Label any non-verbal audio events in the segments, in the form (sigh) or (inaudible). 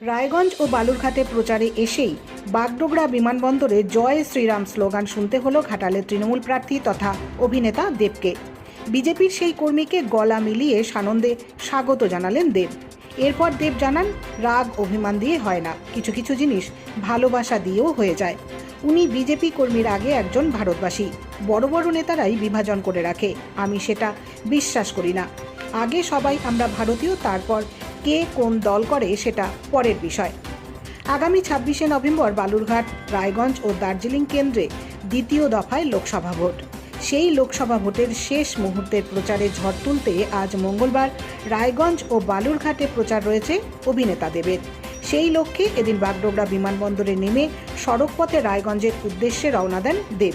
রায়গঞ্জ ও বালুরঘাটে প্রচারে এসেই বাগডোগরা বিমানবন্দরে জয় শ্রীরাম স্লোগান শুনতে হলো ঘাটালের তৃণমূল প্রার্থী তথা অভিনেতা দেবকে। বিজেপির সেই কর্মীকে গলা মিলিয়ে সানন্দে স্বাগত জানালেন দেব। এরপর দেব জানান, রাগ অভিমান দিয়ে হয় না, কিছু কিছু জিনিস ভালোবাসা দিয়েও হয়ে যায়। উনি বিজেপি কর্মীর আগে একজন ভারতবাসী, বড় বড় নেতারাই বিভাজন করে রাখে, আমি সেটা বিশ্বাস করি না। আগে সবাই আমরা ভারতীয়, তারপর কে কোন দল করে সেটা পরের বিষয়। আগামী ছাব্বিশে নভেম্বর বালুরঘাট, রায়গঞ্জ ও দার্জিলিং কেন্দ্রে দ্বিতীয় দফায় লোকসভা ভোট। সেই লোকসভা ভোটের শেষ মুহূর্তের প্রচারে ঝড় তুলতে আজ মঙ্গলবার রায়গঞ্জ ও বালুরঘাটে প্রচার রয়েছে অভিনেতা দেবের সেই লক্ষ্যে এদিন বাগডোগরা বিমানবন্দরে নেমে সড়কপথে রায়গঞ্জের উদ্দেশ্যে রওনা দেন দেব।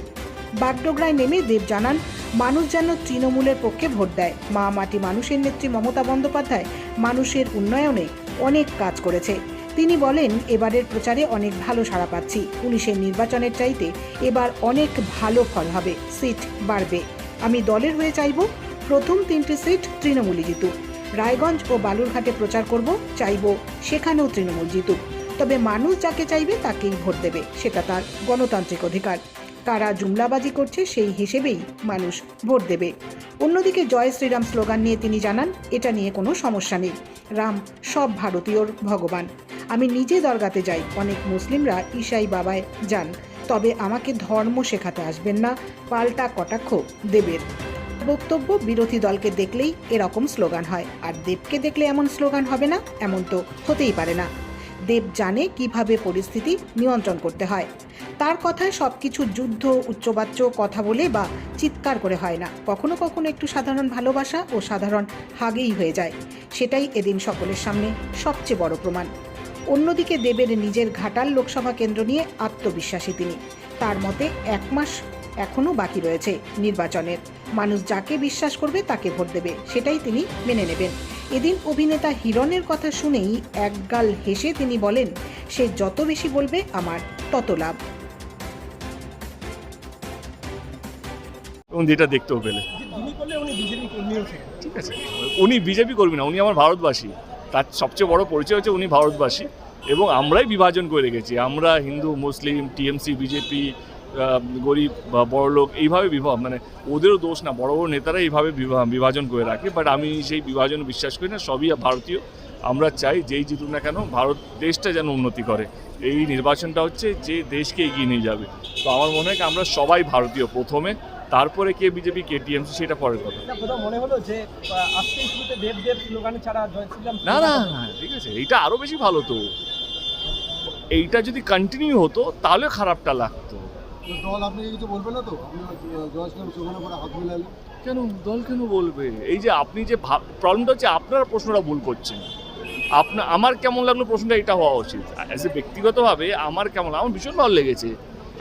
বাগডোগরায় নেমে দেব জানান মানুষ যেন তৃণমূলের পক্ষে ভোট দেয়। মা মাটি মানুষের নেত্রী মমতা বন্দ্যোপাধ্যায় মানুষের উন্নয়নে অনেক কাজ করেছে। তিনি বলেন, এবারের প্রচারে অনেক ভালো সাড়া পাচ্ছি। পুলিশের নির্বাচনের চাইতে এবার অনেক ভালো ফল হবে। সিট বাড়বে। আমি দলের হয়ে চাইব প্রথম তিনটি সিট তৃণমূলই জিতুক। রায়গঞ্জ ও বালুরঘাটে প্রচার করব, চাইব সেখানেও তৃণমূল জিতুক। তবে মানুষ যাকে চাইবে তাকেই ভোট দেবে, সেটা তার গণতান্ত্রিক অধিকার। কারা জুমলাবাজি করছে সেই হিসেবেই মানুষ ভোট দেবে। অন্যদিকে জয় শ্রীরাম স্লোগান নিয়ে তিনি জানান, এটা নিয়ে কোনো সমস্যা নেই। রাম সব ভারতীয়র ভগবান। আমি নিজে দরগাতে যাই, অনেক মুসলিমরা ঈশাই বাবায় যান। তবে আমাকে ধর্ম শেখাতে আসবেন না, পাল্টা কটাক্ষ দেবের। বক্তব্য বিরোধী দলকে দেখলেই এরকম স্লোগান হয়। আর দেবকে দেখলে এমন স্লোগান হবে না, এমন তো হতেই পারে না। দেব জানে কীভাবে পরিস্থিতি নিয়ন্ত্রণ করতে হয়। তার কথায় সব কিছু যুদ্ধ, উচ্চবাচ্য, কথা বলে বা চিৎকার করে হয় না। কখনো কখনো একটু সাধারণ ভালোবাসা ও সাধারণ হাগেই হয়ে যায়। সেটাই এদিন সকলের সামনে সবচেয়ে বড় প্রমাণ। অন্যদিকে দেবের নিজের ঘাটাল লোকসভা কেন্দ্র নিয়ে আত্মবিশ্বাসী তিনি। তার মতে এক মাস এখনও বাকি রয়েছে নির্বাচনের। মানুষ যাকে বিশ্বাস করবে তাকে ভোট দেবে, সেটাই তিনি মেনে নেবেন। এদিন অভিনেতা হিরণের কথা শুনেই একগাল হেসে তিনি বলেন সে যত বেশি বলবে আমার তত লাভ। এবং যেটা দেখতেও পেলে ঠিক আছে। উনি বিজেপি করবি না উনি আমার ভারতবাসী। তার সবচেয়ে বড় পরিচয় হচ্ছে উনি ভারতবাসী। এবং আমরাই বিভাজন করে রেখেছি। আমরা হিন্দু মুসলিম টিএমসি বিজেপি গরিব বা বড়লোক এইভাবে বিভাগ মানে ওদেরও দোষ না বড় বড় নেতারা এইভাবে বিভা- বিভাজন করে রাখে বাট আমি সেই বিভাজন বিশ্বাস করি না সবই ভারতীয়। আমরা চাই যেই জিতুক না কেন ভারত দেশটা যেন উন্নতি করে। এই নির্বাচনটা হচ্ছে যে দেশকে এগিয়ে নিয়ে যাবে। তো আমার মনে হয় আমরা সবাই ভারতীয় প্রথমে তারপরে কে বিজেপি কে টিএমসি সেটা পরের কথা। মনে না না ঠিক আছে এইটা আরও বেশি ভালো তো। এইটা যদি কন্টিনিউ হতো তাহলে খারাপটা লাগতো। দল আপনাকে কিছু বলবে না তো? আপনি কেন দল কেন বলবে? এই যে আপনি যে প্রবলেমটা হচ্ছে আপনারা প্রশ্নটা ভুল করছেন। আপনার আমার কেমন লাগল প্রশ্নটা? এটা হওয়া উচিত। অ্যাজ এ ব্যক্তিগতভাবে আমার কেমন আমার ভীষণ ভালো লেগেছে।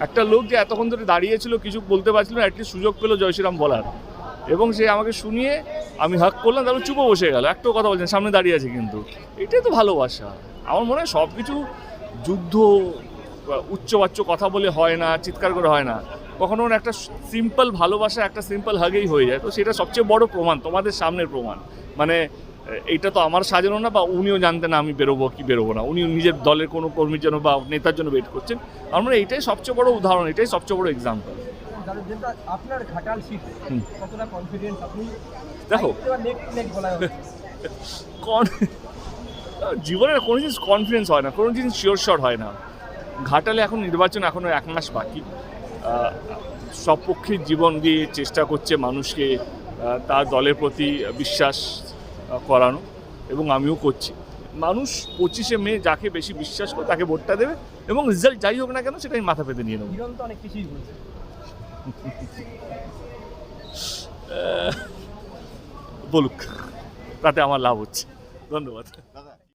একটা লোক যে এতক্ষণ ধরে দাঁড়িয়েছিল, কিছু বলতে পারছিল না অ্যাটলিস্ট সুযোগ পেল জয়শ্রীরাম বলার। এবং সে আমাকে শুনিয়ে আমি হাক করলাম, তারপর চুপো বসে গেল। একটাও কথা বলছেন, সামনে দাঁড়িয়ে আছে কিন্তু। এটাই তো ভালোবাসা। আমার মনে হয় সব কিছু যুদ্ধ উচ্চবাচ্য কথা বলে হয় না চিৎকার করে হয় না। কখনো একটা সিম্পল ভালোবাসা একটা সিম্পল হাগেই হয়ে যায়। তো সেটা সবচেয়ে বড় প্রমাণ তোমাদের সামনের প্রমাণ। মানে এইটা তো আমার সাজানো না বা উনিও জানতেন না আমি বেরোবো কি বেরোবো না। উনি নিজের দলের কোনো কর্মীর জন্য বা নেতার জন্য ওয়েট করছেন। আমার মনে এইটাই সবচেয়ে বড় উদাহরণ এটাই সবচেয়ে বড় এক্সাম্পল যাদের আপনার ঘাটাল কতটা কনফিডেন্স আপনি? দেখো। (laughs) (laughs) জীবনের কোনো জিনিস কনফিডেন্স হয় না কোনো জিনিস শিওর শট হয় না। ঘাটালে এখন নির্বাচন এখনও এক মাস বাকি। সব পক্ষের জীবন দিয়ে চেষ্টা করছে মানুষকে তার দলের প্রতি বিশ্বাস করানো এবং আমিও করছি। মানুষ পঁচিশে মে যাকে বেশি বিশ্বাস করে তাকে ভোটটা দেবে এবং রেজাল্ট যাই হোক না কেন সেটা আমি মাথা পেতে নিয়ে নেব। হিরণ তো অনেক কিছুই বলুক তাতে আমার লাভ হচ্ছে। ধন্যবাদ।